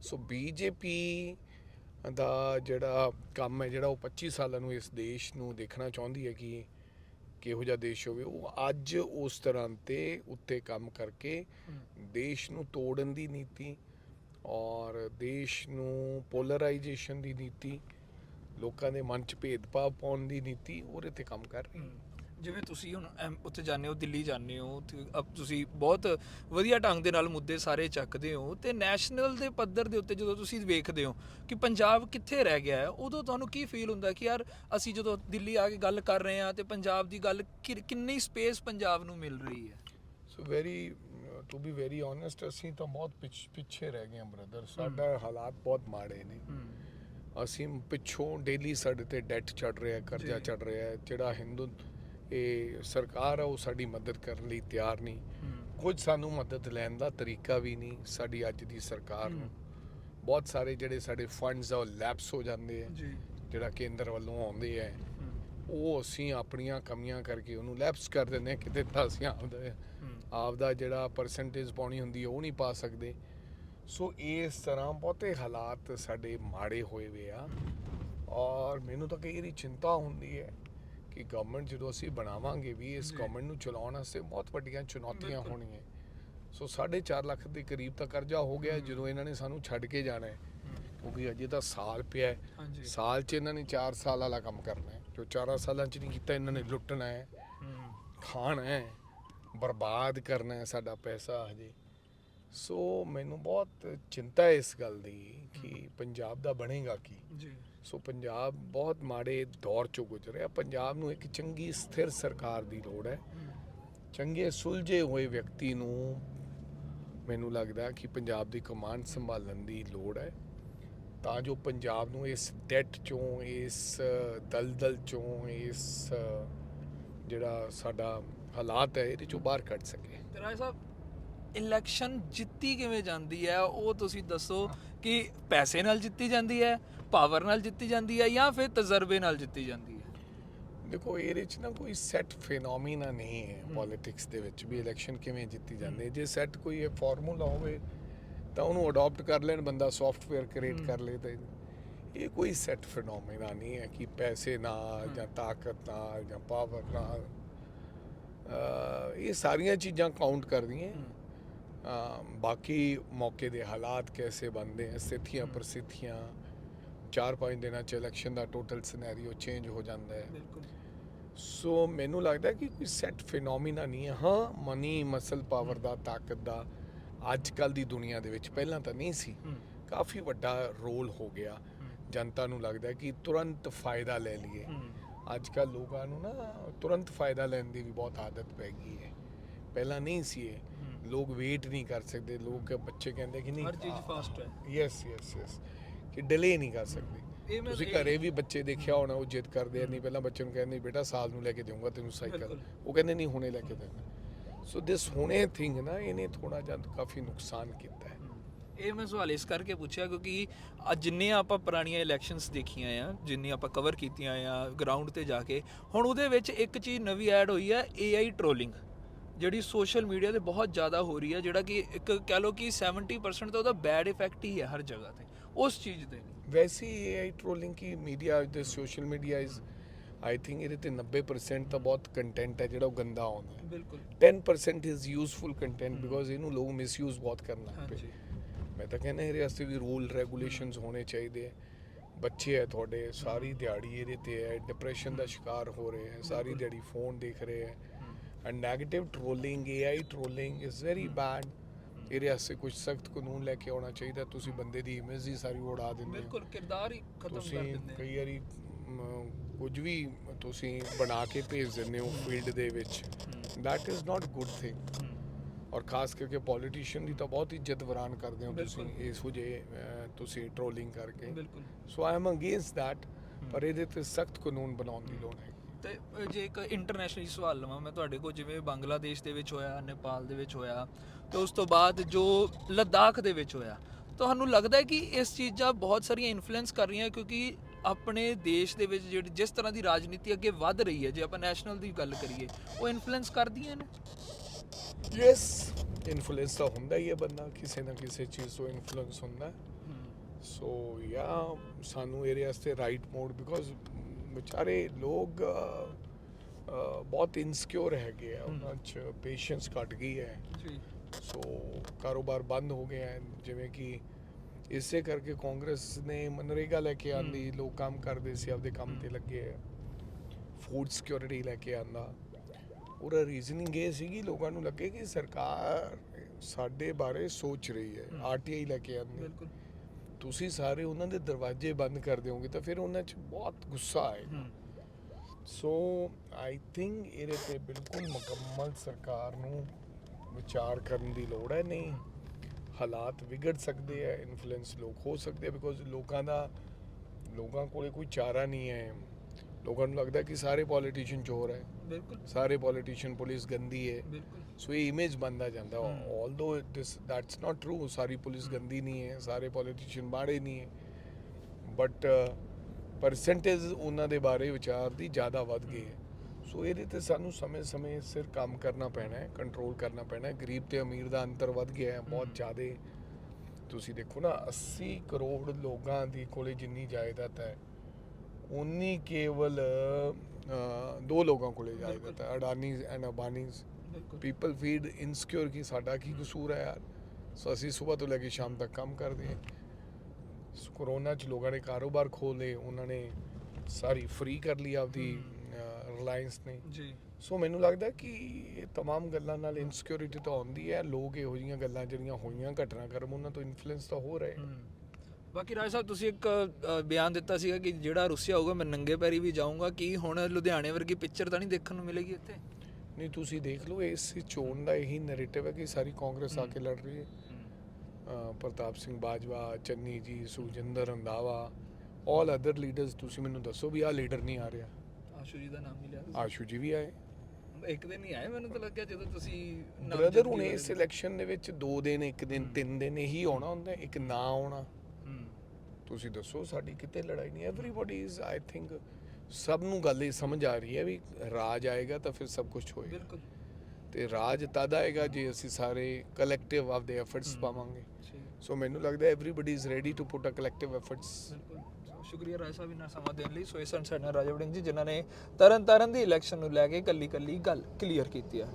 ਸੋ ਬੀਜੇਪੀ ਦਾ ਜਿਹੜਾ ਕੰਮ ਹੈ ਜਿਹੜਾ ਉਹ 25 ਸਾਲਾਂ ਨੂੰ ਇਸ ਦੇਸ਼ ਨੂੰ ਦੇਖਣਾ ਚਾਹੁੰਦੀ ਹੈ ਕਿ ਕਿਹੋ ਜਿਹਾ ਦੇਸ਼ ਹੋਵੇ ਉਹ ਅੱਜ ਉਸ ਤਰ੍ਹਾਂ ਤੇ ਉੱਤੇ ਕੰਮ ਕਰਕੇ ਦੇਸ਼ ਨੂੰ ਤੋੜਨ ਦੀ ਨੀਤੀ ਔਰ ਦੇਸ਼ ਨੂੰ ਪੋਲਰਾਈਜੇਸ਼ਨ ਦੀ ਨੀਤੀ ਲੋਕਾਂ ਦੇ ਮਨ 'ਚ ਭੇਦਭਾਵ ਪਾਉਣ ਦੀ ਨੀਤੀ ਉਹਦੇ ਤੇ ਕੰਮ ਕਰ ਰਹੀ ਹੈ। ਜਿਵੇਂ ਤੁਸੀਂ ਹੁਣ ਐਮ- ਉੱਥੇ ਜਾਂਦੇ ਹੋ ਦਿੱਲੀ ਜਾਂਦੇ ਹੋ ਤੇ ਅਬ ਤੁਸੀਂ ਬਹੁਤ ਵਧੀਆ ਢੰਗ ਦੇ ਨਾਲ ਮੁੱਦੇ ਸਾਰੇ ਚੱਕਦੇ ਹੋ ਤੇ ਨੈਸ਼ਨਲ ਦੇ ਪੱਧਰ ਦੇ ਉੱਤੇ ਜਦੋਂ ਤੁਸੀਂ ਵੇਖਦੇ ਹੋ ਕਿ ਪੰਜਾਬ ਕਿੱਥੇ ਰਹਿ ਗਿਆ ਹੈ ਉਦੋਂ ਤੁਹਾਨੂੰ ਕੀ ਫੀਲ ਹੁੰਦਾ ਕਿ ਯਾਰ ਅਸੀਂ ਜਦੋਂ ਦਿੱਲੀ ਆ ਕੇ ਗੱਲ ਕਰ ਰਹੇ ਹਾਂ ਤੇ ਪੰਜਾਬ ਦੀ ਗੱਲ ਕਿ- ਕਿੰਨੀ ਸਪੇਸ ਪੰਜਾਬ ਨੂੰ ਮਿਲ ਰਹੀ ਹੈ? So very to be very honest ਅਸੀਂ ਤਾਂ ਬਹੁਤ ਪਿੱਛ- ਪਿੱਛੇ ਰਹਿ ਗਏ ਹਾਂ ਬ੍ਰਦਰ ਸਾਡਾ ਹਾਲਾਤ ਬਹੁਤ ਮਾੜੇ ਨੇ। ਅਸੀਂ ਪਿੱਛੋਂ ਡੇਲੀ ਸਾਡੇ ਤੇ ਡੈਟ ਚੜ ਰਿਹਾ ਕਰਜ਼ਾ ਜੀ। ਚੜ ਰਿਹਾ ਹੈ ਜਿਹੜਾ ਹਿੰਦੂ ਇਹ ਸਰਕਾਰ ਆ ਉਹ ਸਾਡੀ ਮਦਦ ਕਰਨ ਲਈ ਤਿਆਰ ਨਹੀਂ। ਕੁਝ ਸਾਨੂੰ ਮਦਦ ਲੈਣ ਦਾ ਤਰੀਕਾ ਵੀ ਨਹੀਂ ਸਾਡੀ ਅੱਜ ਦੀ ਸਰਕਾਰ ਨੂੰ। ਬਹੁਤ ਸਾਰੇ ਜਿਹੜੇ ਸਾਡੇ ਫੰਡਸ ਆ ਉਹ ਲੈਪਸ ਹੋ ਜਾਂਦੇ ਆ। ਜੀ। ਜਿਹੜਾ ਕੇਂਦਰ ਵੱਲੋਂ ਆਉਂਦੇ ਆ। ਉਹ ਅਸੀਂ ਆਪਣੀਆਂ ਕਮੀਆਂ ਕਰਕੇ ਉਹਨੂੰ ਲੈਪਸ ਕਰ ਦਿੰਦੇ ਹਾਂ ਕਿਤੇ ਤਾਂ ਅਸੀਂ ਆਪਦਾ ਆਪਦਾ ਜਿਹੜਾ ਪਰਸੈਂਟੇਜ ਪਾਉਣੀ ਹੁੰਦੀ ਉਹ ਨਹੀਂ ਪਾ ਸਕਦੇ। ਸੋ ਇਸ ਤਰ੍ਹਾਂ ਬਹੁਤੇ ਹਾਲਾਤ ਸਾਡੇ ਮਾੜੇ ਹੋਏ ਵੇ ਆ। ਔਰ ਮੈਨੂੰ ਤਾਂ ਕਈ ਵਾਰੀ ਚਿੰਤਾ ਹੁੰਦੀ ਹੈ ਕਿ ਗਵਰਨਮੈਂਟ ਜਦੋਂ ਅਸੀਂ ਬਣਾਵਾਂਗੇ ਵੀ ਇਸ। ਗਵਰਨਮੈਂਟ ਨੂੰ ਚਲਾਉਣ ਵਾਸਤੇ ਬਹੁਤ ਵੱਡੀਆਂ ਚੁਣੌਤੀਆਂ। ਹੋਣੀਆਂ ਸੋ 4.5 ਲੱਖ ਦੇ ਕਰੀਬ ਤਾਂ ਕਰਜ਼ਾ ਹੋ ਗਿਆ। ਜਦੋਂ ਇਹਨਾਂ ਨੇ ਸਾਨੂੰ ਛੱਡ ਕੇ ਜਾਣਾ ਹੈ। ਕਿਉਂਕਿ ਅਜੇ ਤਾਂ ਸਾਲ ਪਿਆ ਹੈ। ਸਾਲ 'ਚ ਇਹਨਾਂ ਨੇ 4 ਸਾਲ ਵਾਲਾ ਕੰਮ ਕਰਨਾ ਹੈ। ਜੋ 4 ਸਾਲਾਂ 'ਚ ਨਹੀਂ ਕੀਤਾ ਇਹਨਾਂ ਨੇ ਲੁੱਟਣਾ ਹੈ। ਖਾਣਾ ਹੈ। ਬਰਬਾਦ ਕਰਨਾ ਹੈ ਸਾਡਾ ਪੈਸਾ ਹਜੇ। ਸੋ ਮੈਨੂੰ ਬਹੁਤ ਚਿੰਤਾ ਹੈ ਇਸ ਗੱਲ ਦੀ ਕਿ ਪੰਜਾਬ ਦਾ ਬਣੇਗਾ ਕੀ। ਜੀ। ਸੋ ਪੰਜਾਬ ਬਹੁਤ ਮਾੜੇ ਦੌਰ ਚੋਂ ਗੁਜ਼ਰਿਆ ਪੰਜਾਬ ਨੂੰ ਇੱਕ ਚੰਗੀ ਸਥਿਰ ਸਰਕਾਰ ਦੀ ਲੋੜ ਹੈ। ਚੰਗੇ ਸੁਲਝੇ ਹੋਏ ਵਿਅਕਤੀ ਨੂੰ ਮੈਨੂੰ ਲੱਗਦਾ ਕਿ ਪੰਜਾਬ ਦੀ ਕਮਾਂਡ ਸੰਭਾਲਣ ਦੀ ਲੋੜ ਹੈ। ਤਾਂ ਜੋ ਪੰਜਾਬ ਨੂੰ ਇਸ ਡੈਟ ਚੋਂ ਇਸ ਦਲਦਲ ਚੋਂ ਇਸ ਜਿਹੜਾ ਸਾਡਾ ਹਾਲਾਤ ਹੈ ਇਹਦੇ ਚੋਂ ਬਾਹਰ ਕੱਢ ਸਕੇ ਰਾਏ ਸਾਹਿਬ ਇਲੈਕਸ਼ਨ ਜਿੱਤੀ ਕਿਵੇਂ ਜਾਂਦੀ ਹੈ? ਉਹ ਤੁਸੀਂ ਦੱਸੋ ਕਿ ਪੈਸੇ ਨਾਲ ਜਿੱਤੀ ਜਾਂਦੀ ਹੈ ਪਾਵਰ ਨਾਲ ਜਿੱਤੀ ਜਾਂਦੀ ਹੈ ਜਾਂ ਫਿਰ ਤਜਰਬੇ ਨਾਲ ਜਿੱਤੀ ਜਾਂਦੀ ਹੈ ਦੇਖੋ ਇਹਦੇ ਚ ਨਾ ਕੋਈ ਸੈੱਟ ਫੀਨੋਮੀਨਾ ਨਹੀਂ ਹੈ। ਪੋਲਿਟਿਕਸ ਦੇ ਵਿੱਚ ਵੀ ਇਲੈਕਸ਼ਨ ਕਿਵੇਂ ਜਿੱਤੀ ਜਾਂਦੀ ਹੈ ਜੇ ਸੈੱਟ ਕੋਈ ਇਹ ਫਾਰਮੂਲਾ ਹੋਵੇ ਤਾਂ ਉਹਨੂੰ ਅਡਾਪਟ ਕਰ ਲੈਣ ਬੰਦਾ ਸੌਫਟਵੇਅਰ ਕ੍ਰੀਏਟ। ਕਰ ਲੇ ਤਾਂ ਇਹ ਕੋਈ ਸੈੱਟ ਫੀਨੋਮੀਨਾ ਨਹੀਂ ਹੈ ਕਿ ਪੈਸੇ ਨਾਲ ਹਮ। ਜਾਂ ਤਾਕਤ ਨਾਲ ਜਾਂ ਪਾਵਰ ਨਾਲ ਅਹ ਇਹ ਸਾਰੀਆਂ ਚੀਜ਼ਾਂ ਕਾਊਂਟ ਕਰਦੀਆਂ ਬਾਕੀ ਮੌਕੇ ਦੇ ਹਾਲਾਤ ਕੈਸੇ ਬਣਦੇ ਹੈ ਸਥਿਤੀਆਂ। ਪ੍ਰਸਿੱਧੀਆਂ ਚਾਰ ਪੰਜ ਦਿਨਾਂ ਚ ਇਲੈਕਸ਼ਨ ਦਾ ਟੋਟਲ ਸਿਨੈਰੀਓ ਚੇਂਜ ਹੋ ਜਾਂਦਾ ਹੈ। ਬਿਲਕੁਲ। ਸੋ ਮੈਨੂੰ ਲੱਗਦਾ ਕਿ ਕੋਈ ਸੈੱਟ ਫੀਨੋਮੀਨਾ ਨਹੀਂ ਹੈ। ਹਾਂ ਮਨੀ ਮਸਲ ਪਾਵਰ ਦਾ ਤਾਕਤ ਦਾ ਅੱਜ ਕੱਲ ਦੀ ਦੁਨੀਆ ਦੇ ਵਿੱਚ ਪਹਿਲਾਂ ਤਾਂ ਨਹੀਂ ਸੀ। ਕਾਫੀ ਵੱਡਾ ਰੋਲ ਹੋ ਗਿਆ। ਜਨਤਾ ਨੂੰ ਲੱਗਦਾ ਕਿ ਤੁਰੰਤ ਫਾਇਦਾ ਲੈ ਲਈਏ। ਅੱਜ ਕੱਲ ਲੋਕਾਂ ਨੂੰ ਨਾ ਤੁਰੰਤ ਫਾਇਦਾ ਲੈਣ ਦੀ ਵੀ ਬਹੁਤ ਆਦਤ ਪੈ ਗਈ ਹੈ। ਪਹਿਲਾਂ ਨਹੀਂ ਸੀ ਇਹ। ਲੋਕ ਵੇਟ ਨਹੀਂ ਕਰ ਸਕਦੇ। ਲੋਕ ਬੱਚੇ ਕਹਿੰਦੇ ਕਿ ਨਹੀਂ ਹਰ ਚੀਜ਼ ਫਾਸਟ ਹੈ। ਯੈਸ ਯੈਸ ਯੈਸ ਕਿ ਡਿਲੇ ਨਹੀਂ ਕਰ ਸਕਦੇ। ਤੁਸੀਂ ਘਰੇ ਵੀ ਬੱਚੇ ਦੇਖਿਆ ਹੋਣਾ ਉਹ ਜਿੱਦ ਕਰਦੇ ਆ ਨਹੀਂ ਪਹਿਲਾਂ ਬੱਚੇ ਨੂੰ ਕਹਿੰਦੇ ਬੇਟਾ ਸਾਲ ਨੂੰ ਲੈ ਕੇ ਦੇਵਾਂਗਾ ਤੈਨੂੰ ਸਾਈਕਲ। ਉਹ ਕਹਿੰਦੇ ਨਹੀਂ ਹੁਣੇ ਲੈ ਕੇ ਦੇਣਾ। ਸੋ ਦਿਸ ਹੁਣੇ ਥਿੰਗ ਨਾ ਇਹਨੇ ਥੋੜਾ ਜਿਹਾ ਕਾਫੀ ਨੁਕਸਾਨ ਕੀਤਾ ਹੈ। ਇਹ ਮੈਂ ਸਵਾਲ ਇਸ ਕਰਕੇ ਪੁੱਛਿਆ ਕਿਉਂਕਿ ਅੱਜ ਜਿੰਨੇ ਆਪਾਂ ਪੁਰਾਣੀਆਂ ਇਲੈਕਸ਼ਨਸ ਦੇਖੀਆਂ ਆ ਜਿੰਨੀ ਆਪਾਂ ਕਵਰ ਕੀਤੀਆਂ ਆ ਗਰਾਊਂਡ ਤੇ ਜਾ ਕੇ ਹੁਣ ਉਹਦੇ ਵਿੱਚ ਇੱਕ ਚੀਜ਼ ਨਵੀਂ ਐਡ ਹੋਈ ਹੈ AI ਟ੍ਰੋਲਿੰਗ ਜਿਹੜੀ ਸੋਸ਼ਲ ਮੀਡੀਆ ਤੇ ਬਹੁਤ ਜ਼ਿਆਦਾ ਹੋ ਰਹੀ ਹੈ ਜਿਹੜਾ ਕਿ ਇੱਕ ਕਹਿ ਲਓ ਕਿ 70% ਤਾਂ ਉਹਦਾ ਬੈਡ ਇਫੈਕਟ ਹੀ ਹੈ ਹਰ ਜਗ੍ਹਾ ਤੇ। ਉਸ ਚੀਜ਼ ਤੇ ਵੈਸੇ ਹੀ AI ਟ੍ਰੋਲਿੰਗ ਕੀ ਮੀਡੀਆ ਦੇ social media is I think ਇਹਦੇ ਤੇ 90% ਤਾਂ ਬਹੁਤ ਕੰਟੈਂਟ ਹੈ ਜਿਹੜਾ ਉਹ ਗੰਦਾ ਆਉਂਦਾ ਹੈ। ਬਿਲਕੁਲ। 10% ਇਜ਼ ਯੂਜ਼ਫੁਲ ਕੰਟੈਂਟ। ਬਿਕੋਜ਼ ਇਹਨੂੰ ਲੋਕ ਮਿਸਯੂਜ਼ ਬਹੁਤ ਕਰਨ ਲੱਗ ਪਏ। ਮੈਂ ਤਾਂ ਕਹਿੰਦਾ ਇਹਦੇ ਵਾਸਤੇ ਵੀ ਰੂਲ ਰੈਗੂਲੇਸ਼ਨਸ ਹੋਣੇ ਚਾਹੀਦੇ ਹੈ। ਬੱਚੇ ਹੈ ਤੁਹਾਡੇ ਸਾਰੀ ਦਿਹਾੜੀ ਇਹਦੇ ਤੇ ਹੈ। ਡਿਪਰੈਸ਼ਨ ਦਾ ਸ਼ਿਕਾਰ ਹੋ ਰਹੇ ਹੈ। ਸਾਰੀ। ਦਿਹਾੜੀ ਫੋਨ ਦੇਖ ਰਹੇ ਹੈ। And negative trolling AI trolling is very bad ਇਹਦੇ ਵਾਸਤੇ ਕੁਝ ਸਖਤ ਕਾਨੂੰਨ ਲੈ ਕੇ ਆਉਣਾ ਚਾਹੀਦਾ ਤੁਸੀਂ ਬੰਦੇ ਦੀ ਇਮੇਜ ਹੀ ਸਾਰੀ ਉਡਾ ਦਿੰਦੇ ਹੋ। ਬਿਲਕੁਲ ਕਿਰਦਾਰ ਹੀ ਖਤਮ ਕਰ ਦਿੰਦੇ ਆ। ਕਈ ਵਾਰੀ ਕੁਝ ਵੀ ਤੁਸੀਂ ਬਣਾ ਕੇ ਭੇਜ ਦਿੰਦੇ ਹੋ ਫੀਲਡ ਦੇ ਵਿੱਚ is not good thing ਹਮ, ਔਰ ਖਾਸ ਕਰਕੇ ਪੋਲੀਟੀਸ਼ੀਅਨ ਦੀ ਤਾਂ ਬਹੁਤ ਇੱਜ਼ਤ ਵਰਾਨ ਕਰਦੇ ਹੋ ਤੁਸੀਂ। ਇਸ ਵਜੇ ਤੁਸੀਂ ਟ੍ਰੋਲਿੰਗ ਕਰਕੇ। ਬਿਲਕੁਲ। So I am against that ਪਰ ਇਹਦੇ ਤੇ ਸਖਤ ਕਾਨੂੰਨ ਬਣਾਉਣ ਦੀ ਲੋੜ ਹੈ ਤੇ ਜੇ ਇੱਕ ਇੰਟਰਨੈਸ਼ਨਲ ਸਵਾਲ ਲਵਾਂ ਮੈਂ ਤੁਹਾਡੇ ਕੋਲ ਜਿਵੇਂ ਬੰਗਲਾਦੇਸ਼ ਦੇ ਵਿੱਚ ਹੋਇਆ ਨੇਪਾਲ ਦੇ ਵਿੱਚ ਹੋਇਆ ਤੇ ਉਸ ਤੋਂ ਬਾਅਦ ਜੋ ਲੱਦਾਖ ਦੇ ਵਿੱਚ ਹੋਇਆ ਤੁਹਾਨੂੰ ਲੱਗਦਾ ਹੈ ਕਿ ਇਸ ਚੀਜ਼ਾਂ ਬਹੁਤ ਸਾਰੀਆਂ ਇਨਫਲੂਐਂਸ ਕਰ ਰਹੀਆਂ? ਕਿਉਂਕਿ ਆਪਣੇ ਦੇਸ਼ ਦੇ ਵਿੱਚ ਜਿਹੜੀ ਜਿਸ ਤਰ੍ਹਾਂ ਦੀ ਰਾਜਨੀਤੀ ਅੱਗੇ ਵੱਧ ਰਹੀ ਹੈ ਜੇ ਆਪਾਂ ਨੈਸ਼ਨਲ ਦੀ ਗੱਲ ਕਰੀਏ ਉਹ ਇਨਫਲੂਐਂਸ ਕਰਦੀਆਂ ਨੇ? ਯੈਸ ਇਨਫਲੂਐਂਸ ਤਾਂ ਹੁੰਦਾ ਹੀ ਹੈ ਬੰਦਾ ਕਿਸੇ ਨਾ ਕਿਸੇ ਚੀਜ਼ ਤੋਂ ਇਨਫਲੂਐਂਸ ਹੁੰਦਾ। ਸੋ ਯਾ ਸਾਨੂੰ ਇਹਦੇ ਵਾਸਤੇ ਰਾਈਟ ਮੋਡ ਬਿਕੋਜ਼ ਵਿਚਾਰੇ ਲੋਕ ਬਹੁਤ ਇਨਸਿਕਿਉਰ ਹੈਗੇ ਆ। ਉਹਨਾਂ 'ਚ ਪੇਸ਼ੈਂਸ ਘਟ ਗਈ ਹੈ। ਜੀ। ਸੋ ਕਾਰੋਬਾਰ ਬੰਦ ਹੋ ਗਏ ਹਨ ਜਿਵੇਂ ਕਿ ਇਸੇ ਕਰਕੇ ਕਾਂਗਰਸ ਨੇ ਮਨਰੇਗਾ ਲੈ ਕੇ ਆਂਦੀ ਲੋਕ ਕੰਮ ਕਰਦੇ ਸੀ ਆਪਦੇ ਕੰਮ ਤੇ ਲੱਗੇ ਆ ਫੂਡ ਸਿਕਿਉਰਿਟੀ ਲੈ ਕੇ ਆਂਦਾ ਉਹਦਾ ਰੀਜ਼ਨਿੰਗ ਇਹ ਸੀਗੀ ਲੋਕਾਂ ਨੂੰ ਲੱਗੇ ਕਿ ਸਰਕਾਰ ਸਾਡੇ ਬਾਰੇ ਸੋਚ ਰਹੀ ਹੈ। ਆਰਟੀਆਈ ਲੈ ਕੇ ਆਂਦੀ ਬਿਲਕੁਲ। ਤੁਸੀਂ ਸਾਰੇ ਉਹਨਾਂ ਦੇ ਦਰਵਾਜ਼ੇ ਬੰਦ ਕਰ ਦਿਓਗੇ ਤਾਂ ਫਿਰ ਉਹਨਾਂ 'ਚ ਬਹੁਤ ਗੁੱਸਾ ਆਏਗਾ। ਸੋ ਆਈ ਥਿੰਕ ਇਹਦੇ ਤੇ ਬਿਲਕੁਲ ਮੁਕੰਮਲ ਸਰਕਾਰ ਨੂੰ ਵਿਚਾਰ ਕਰਨ ਦੀ ਲੋੜ ਹੈ। ਨਹੀਂ ਹਾਲਾਤ ਵਿਗੜ ਸਕਦੇ ਆ ਇਨਫਲੂਐਂਸ ਲੋਕ ਹੋ ਸਕਦੇ ਆ ਬਿਕੋਜ਼ ਲੋਕਾਂ ਦਾ ਲੋਕਾਂ ਕੋਲੇ ਕੋਈ ਚਾਰਾ ਨਹੀਂ ਹੈ। ਲੋਕਾਂ ਨੂੰ ਲੱਗਦਾ ਕਿ ਸਾਰੇ ਪੋਲੀਟੀਸ਼ੀਅਨ ਚੋਰ ਹੈ। ਬਿਲਕੁਲ। ਸਾਰੇ ਪੋਲੀਟੀਸ਼ੀਅਨ ਪੁਲਿਸ ਗੰਦੀ ਹੈ। ਬਿਲਕੁਲ। ਸੋ ਇਹ ਇਮੇਜ ਬਣਦਾ ਜਾਂਦਾ। Although this that's not true sorry police ਗੰਦੀ ਨਹੀਂ ਹੈ ਸਾਰੇ ਪੋਲੀਟੀਸ਼ੀਅਨ ਮਾੜੇ ਨਹੀਂ ਹੈ ਬਟ ਪਰਸੈਂਟੇਜ ਉਹਨਾਂ ਦੇ ਬਾਰੇ ਵਿਚਾਰ ਦੀ ਜ਼ਿਆਦਾ ਵੱਧ ਗਈ ਹੈ ਸੋ ਇਹਦੇ ਤੇ ਸਾਨੂੰ ਸਮੇਂ-ਸਮੇਂ ਸਿਰ ਕੰਮ ਕਰਨਾ ਪੈਣਾ ਹੈ ਕੰਟਰੋਲ ਕਰਨਾ ਪੈਣਾ ਹੈ ਗਰੀਬ ਤੇ ਅਮੀਰ ਦਾ ਅੰਤਰ ਵੱਧ ਗਿਆ ਹੈ ਬਹੁਤ। ਜ਼ਿਆਦੇ ਤੁਸੀਂ ਦੇਖੋ ਨਾ 80 ਕਰੋੜ ਲੋਕਾਂ ਦੀ ਕੋਲੇ ਜਿੰਨੀ ਜਾਇਦਾਦ ਹੈ ਉਨੀ ਕੇਵਲ ਦੋ ਲੋਕਾਂ ਕੋਲੇ ਜਾਇਦਾਦ ਹੈ Adanis and Ambanis people feel insecure ਕਿ ਸਾਡਾ ਕੀ ਕਸੂਰ ਹੈ ਯਾਰ ਸੋ ਅਸੀਂ ਸਵੇਰ ਤੋਂ ਲੈ ਕੇ ਸ਼ਾਮ ਤੱਕ ਕੰਮ ਕਰਦੇ ਹਾਂ ਸੋ ਕੋਰੋਨਾ ਚ ਲੋਕਾਂ ਨੇ ਕਾਰੋਬਾਰ ਖੋਲੇ ਉਹਨਾਂ ਨੇ ਸਾਰੀ ਫ੍ਰੀ ਕਰ ਲਈ ਆਪਦੀ ਰਿਲਾਇੰਸ ਨੇ ਜੀ ਸੋ ਮੈਨੂੰ ਲੱਗਦਾ ਕਿ ਇਹ तमाम ਗੱਲਾਂ ਨਾਲ ਇਨਸਿਕਿਉਰਿਟੀ ਤਾਂ ਆਉਂਦੀ ਹੈ ਲੋਕ ਇਹੋ ਜਿਹੀਆਂ ਗੱਲਾਂ ਜਿਹੜੀਆਂ ਹੋਈਆਂ ਘਟਨਾਕ੍ਰਮ ਉਹਨਾਂ ਤੋਂ ਇਨਫਲੂਐਂਸ ਤਾਂ ਹੋ ਰਹੇ ਹਮ। ਬਾਕੀ ਰਾਜ ਸਾਹਿਬ ਤੁਸੀਂ ਇੱਕ ਅ, ਬਿਆਨ ਦਿੱਤਾ ਸੀਗਾ ਕਿ ਜਿਹੜਾ ਰੁੱਸਿਆ ਹੋਊਗਾ ਮੈਂ ਨੰਗੇ ਪੈਰੀ ਵੀ ਜਾਊਂਗਾ ਕੀ ਹੁਣ ਲੁਧਿਆਣੇ ਵਰਗੀ ਪਿਕਚਰ ਤਾਂ ਨਹੀਂ ਦੇਖਣ ਨੂੰ ਮਿਲੇਗੀ ਇੱਥੇ ਨਹੀਂ ਤੁਸੀਂ ਦੇਖ ਲਓ ਇਸ ਚੋਣ ਦਾ ਇਹੀ ਨੈਰੇਟਿਵ ਹੈ ਕਿ ਸਾਰੀ ਕਾਂਗਰਸ ਆ ਕੇ ਲੜ ਰਹੀ ਹੈ। ਪ੍ਰਤਾਪ Singh Bajwa Channi ji Sukhjinder Randhawa all other leaders ਤੁਸੀਂ ਮੈਨੂੰ ਦੱਸੋ ਵੀ ਆਹ ਲੀਡਰ ਨਹੀਂ ਆ ਰਿਹਾ। ਆਸ਼ੂ ਜੀ ਦਾ ਨਾਮ ਮਿਲਿਆ ਆਸ਼ੂ ਜੀ ਵੀ ਆਏ। ਇੱਕ ਦਿਨ ਨਹੀਂ ਆਏ ਮੈਨੂੰ ਤਾਂ ਲੱਗਿਆ ਜਦੋਂ ਤੁਸੀਂ ਬ੍ਰਦਰ ਹੁਣ ਇਸ ਇਲੈਕਸ਼ਨ ਦੇ ਵਿੱਚ ਦੋ ਦਿਨ ਇੱਕ ਦਿਨ। ਤਿੰਨ ਦਿਨ ਇਹੀ ਆਉਣਾ ਹੁੰਦਾ ਇੱਕ ਨਾ ਆਉਣਾ। ਤੁਸੀਂ ਦੱਸੋ ਸਾਡੀ ਕਿਤੇ ਲੜਾਈ ਨਹੀਂ। ਐਵਰੀਬਾਡੀ ਇਜ਼ ਆਈ ਥਿੰਕ ਸਭ ਨੂੰ ਗੱਲ ਇਹ ਸਮਝ ਆ ਰਹੀ ਹੈ ਵੀ ਰਾਜ ਆਏਗਾ ਤਾਂ ਫਿਰ ਸਭ ਕੁਝ ਹੋਏਗਾ। ਬਿਲਕੁਲ। ਤੇ ਰਾਜ ਤਦ ਆਏਗਾ ਜੇ ਅਸੀਂ ਸਾਰੇ ਕਲੈਕਟਿਵ ਆਫ ਦੇ ਐਫਰਟਸ। ਪਾਵਾਂਗੇ। ਸੋ ਮੈਨੂੰ ਲੱਗਦਾ everybody is ready to put a collective efforts ਬਿਲਕੁਲ। ਸ਼ੁਕਰੀਆ ਰਾਜ ਸਾਹਿਬ ਇਹਨਾਂ ਸਮਾਂ ਦੇਣ ਲਈ। ਸੋ ਇਹ ਸਨ ਸਾਡੇ ਜੀ ਜਿਨ੍ਹਾਂ ਨੇ ਤਰਨ ਤਾਰਨ ਦੀ ਇਲੈਕਸ਼ਨ ਨੂੰ ਲੈ ਕੇ ਕੱਲੀ ਕੱਲੀ ਗੱਲ ਕਲੀਅਰ ਕੀਤੀ ਹੈ